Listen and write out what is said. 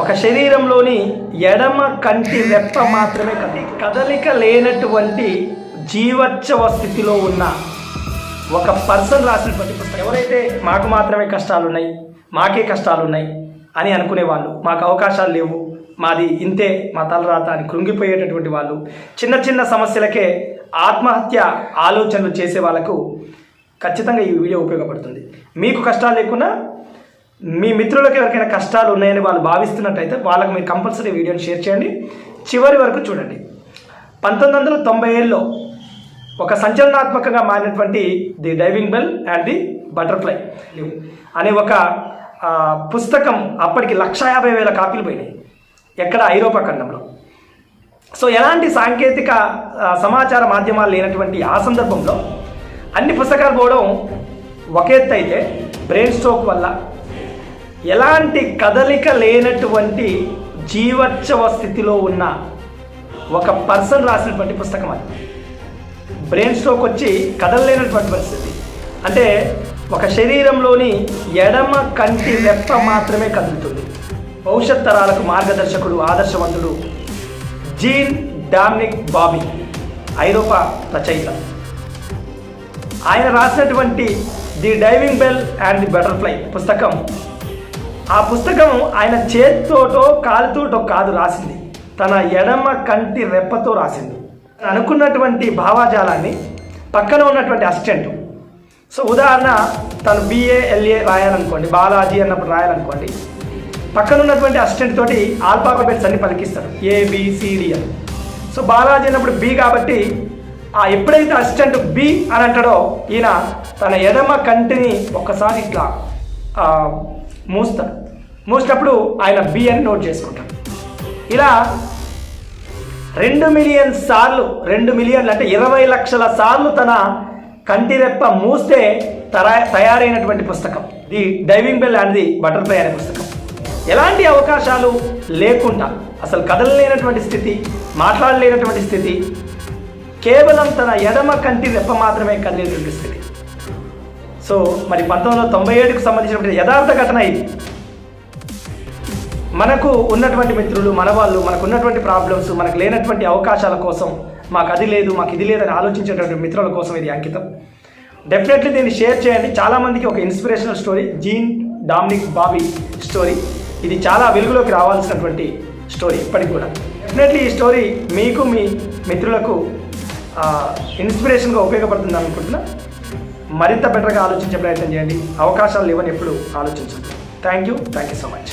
ఒక శరీరంలోని ఎడమ కంటి రెప్ప మాత్రమే కది కదలిక లేనటువంటి జీవోత్సవ స్థితిలో ఉన్న ఒక పర్సన్ రాసినటువంటి పుస్తకం. ఎవరైతే మాకు మాత్రమే కష్టాలు ఉన్నాయి మాకే కష్టాలు ఉన్నాయి అని అనుకునే వాళ్ళు మాకు అవకాశాలు లేవు మాది ఇంతే మా తలరాత అని కృంగిపోయేటటువంటి వాళ్ళు చిన్న చిన్న సమస్యలకే ఆత్మహత్య ఆలోచనలు చేసే వాళ్ళకు ఖచ్చితంగా ఈ వీడియో ఉపయోగపడుతుంది. మీకు కష్టాలు లేకున్నా మీ మిత్రులకు ఎవరికైనా కష్టాలు ఉన్నాయని వాళ్ళు భావిస్తున్నట్టయితే వాళ్ళకి మీరు కంపల్సరీ వీడియోని షేర్ చేయండి. చివరి వరకు చూడండి. పంతొమ్మిది వందల తొంభై ఏళ్ళలో ఒక సంచలనాత్మకంగా మారినటువంటి the diving bell and the butterfly అనే ఒక పుస్తకం అప్పటికి లక్ష యాభై వేల కాపీలు పోయినాయి. ఎక్కడ? ఐరోపా ఖండంలో. సో ఎలాంటి సాంకేతిక సమాచార మాధ్యమాలు లేనటువంటి ఆ సందర్భంలో అన్ని పుస్తకాలు పోవడం ఒక ఎత్తు అయితే బ్రెయిన్ స్ట్రోక్ వల్ల ఎలాంటి కదలిక లేనటువంటి జీవోత్సవ స్థితిలో ఉన్న ఒక పర్సన్ రాసినటువంటి పుస్తకం అది. బ్రెయిన్ స్ట్రోక్ వచ్చి కదలలేనటువంటి పరిస్థితి. అంటే ఒక శరీరంలోని ఎడమ కంటి రెప్ప మాత్రమే కదులుతుంది. భవిష్యత్ తరాలకు మార్గదర్శకుడు ఆదర్శవంతుడు జీన్ డామినిక్ బాబీ ఐరోపా రచయిత. ఆయన రాసినటువంటి the diving bell and the butterfly పుస్తకం ఆ పుస్తకం ఆయన చేత్తోటో కాలుతోటో కాదు రాసింది. తన ఎడమ కంటి రెప్పతో రాసింది. అనుకున్నటువంటి భావాజాలాన్ని పక్కన ఉన్నటువంటి అసిస్టెంట్. సో ఉదాహరణ తను బిఏ ఎల్ఏ రాయాలనుకోండి బాలాజీ అన్నప్పుడు రాయాలనుకోండి పక్కన ఉన్నటువంటి అసిస్టెంట్ తోటి ఆల్ఫాబెట్స్ అన్ని పలికిస్తాడు ఏబిసిడి అని. సో బాలాజీ అన్నప్పుడు బి కాబట్టి ఆ ఎప్పుడైతే అసిస్టెంట్ బి అని అంటాడో ఈయన తన ఎడమ కంటిని ఒక్కసారి ఇట్లా మూస్తాడు మూసినప్పుడు ఆయన బి అని నోట్ చేసుకుంటాడు ఇలా రెండు మిలియన్ సార్లు రెండు మిలియన్లు అంటే ఇరవై లక్షల సార్లు తన కంటి రెప్ప మూస్తే తరా తయారైనటువంటి పుస్తకం. The diving bell and the butterfly అనే పుస్తకం. ఎలాంటి అవకాశాలు లేకుండా అసలు కదలలేనటువంటి స్థితి మాట్లాడలేనటువంటి స్థితి కేవలం తన ఎడమ కంటి రెప్ప మాత్రమే కదిలేటువంటి స్థితి. సో మరి పంతొమ్మిది వందల తొంభై ఏడుకు సంబంధించినటువంటి యథార్థ ఘటన ఇది. మనకు ఉన్నటువంటి మిత్రులు మన వాళ్ళు మనకు ఉన్నటువంటి ప్రాబ్లమ్స్ మనకు లేనటువంటి అవకాశాల కోసం మాకు అది లేదు మాకు ఇది లేదని ఆలోచించేటువంటి మిత్రుల కోసం ఇది అంకితం. డెఫినెట్లీ దీన్ని షేర్ చేయండి. చాలామందికి ఒక inspirational story Jean Dominique Bauby story ఇది చాలా వెలుగులోకి రావాల్సినటువంటి స్టోరీ ఇప్పటికి కూడా. డెఫినెట్లీ ఈ స్టోరీ మీకు మీ మిత్రులకు ఇన్స్పిరేషన్గా ఉపయోగపడుతుంది అనుకుంటున్నా మరింత బెటర్గా ఆలోచించే ప్రయత్నం చేయండి. అవకాశాలు లేవని ఎప్పుడు ఆలోచించండి. Thank you thank you so much